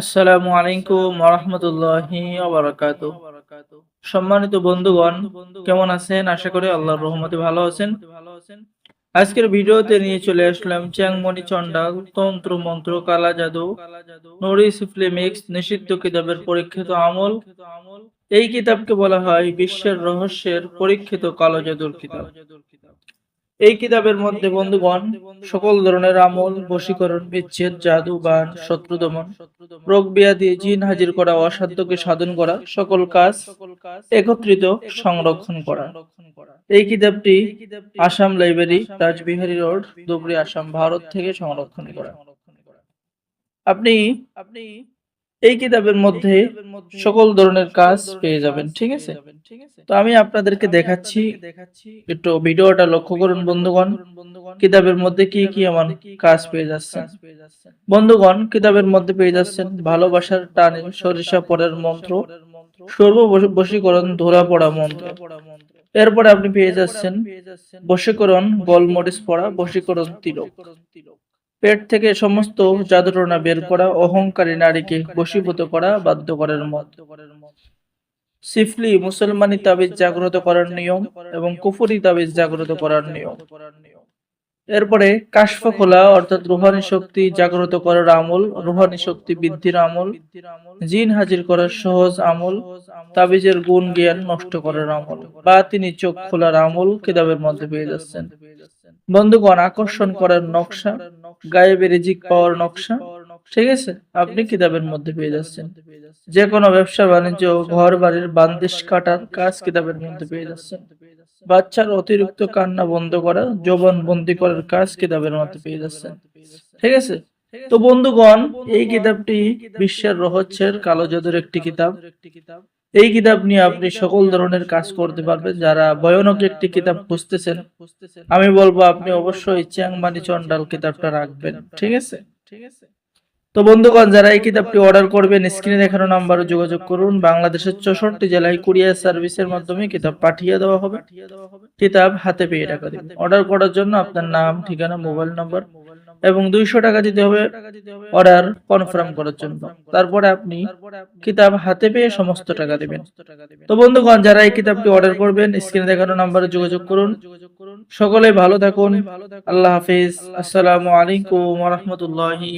আসসালামু আলাইকুম ওরহমতুল্লাহি ওবারাকাত সম্মানিত বন্ধুগণ, কেমন আছেন? আশা করি আল্লাহর রহমতে ভালো আছেন। আজকের ভিডিওতে নিয়ে চলে আসলাম চ্যাংমণি চন্ডাল তন্ত্র মন্ত্র, কালা জাদু, নুরি সিফলিমিক্স নিষিদ্ধ কিতাবের পরীক্ষিত আমল। এই কিতাবকে বলা হয় বিশ্বের রহস্যের পরীক্ষিত কালো জাদুর কিতাব। এই কিতাবের মধ্যে, বন্ধুগণ, সকল ধরনের আমল, বশীকরণ, বিচ্ছেদ, জাদু, বান শত্রু দমন রোগ, ব্যাধি, জিন হাজির করা, অসাধ্যকে সাধন করা, সকল কাজ একত্রিত, সংরক্ষণ করা। এই কিতাবটি আসাম লাইব্রেরি, রাজবিহারী রোড, ধুবড়ি, আসাম, ভারত থেকে সংরক্ষণ করা। আপনি আপনি এই কিতাবের মধ্যে সকল ধরনের কাজ পেয়ে যাবেন ঠিক আছে? তো আমি আপনাদেরকে দেখাচ্ছি একটু ভিডিওটা লক্ষ্য করুন বন্ধুগণ। কিতাবের মধ্যে কি কি এমন কাজ পেয়ে যাচ্ছেন? বন্ধুগণ কিতাবের মধ্যে পেয়ে যাচ্ছেন ভালোবাসার টানে সরিষা পরের মন্ত্র। সর্ব বশীকরণ ধরা পড়া মন্ত্র। এরপরে আপনি পেয়ে যাচ্ছেন বশীকরণ গোলমরিচ পড়া বশীকরণ তিলক। পেট থেকে সমস্ত জাদুটনা বের করা, অহংকারী নারীকে বশীভূত করা বাধ্য করার মত। সিফলি মুসলমানি তাবিজ জাগ্রত করার নিয়ম এবং কুফুরি তাবিজ জাগ্রত করার নিয়ম। এরপরে কাশফ খোলা অর্থাৎ রুহানি শক্তি জাগ্রত করার আমল, রুহানি শক্তি বৃদ্ধির আমল, জিন হাজির করার সহজ আমল, তাবিজের গুণ জ্ঞান নষ্ট করার আমল। বা তিনি চোখ খোলার আমল কিতাবের মধ্যে পেয়ে যাচ্ছেন। বন্ধুগণ, আকর্ষণ করার নকশা গায়েবের রিজিক পাওয়ার নকশা। ঠিক আছে? আপনি কিতাবের মধ্যে পেয়ে যাচ্ছেন। যে কোনো ব্যবসা বাণিজ্য ঘর বাড়ির বান্দিশ কাটার কাজ কিতাবের মধ্যে পেয়ে যাচ্ছেন। বাচ্চার অতিরিক্ত কান্না বন্ধ করা, জবান বন্দি করার কাজ কিতাবের মধ্যে পেয়ে যাচ্ছেন। ঠিক আছে? তো বন্ধুগণ, এই কিতাবটি বিশ্বের রহস্যের কালো জাদুর একটি কিতাব। এই কিতাব নিয়ে আপনি সকল ধরনের কাজ করতে পারবেন। যারা ভয়ানক একটি কিতাব খুঁজতেছেন, আমি বলব আপনি অবশ্যই চ্যাংমানি চন্ডাল কিতাবটা রাখবেন, ঠিক আছে? ঠিক আছে তো বন্ধুগণ, যারা এই কিতাবটি অর্ডার করবেন, স্ক্রিনে দেখানো নাম্বারে যোগাযোগ করুন। বাংলাদেশের চৌষট্টি জেলায় কুরিয়ার সার্ভিসের মাধ্যমে কিতাব পাঠিয়ে দেওয়া হবে। কিতাব হাতে পেয়ে টাকা দিবেন অর্ডার করার জন্য আপনার নাম, ঠিকানা, মোবাইল নাম্বার এবং দুইশো টাকা দিতে হবে অর্ডার কনফার্ম করার জন্য। তারপরে আপনি কিতাব হাতে পেয়ে সমস্ত টাকা দেবেন। তো বন্ধুগণ, যারা এই কিতাবটি অর্ডার করবেন স্ক্রিনে দেখানো নাম্বারে যোগাযোগ করুন। সকলে ভালো থাকুন। আল্লাহ হাফিজ। আসসালামু আলাইকুম রাহমাতুল্লাহি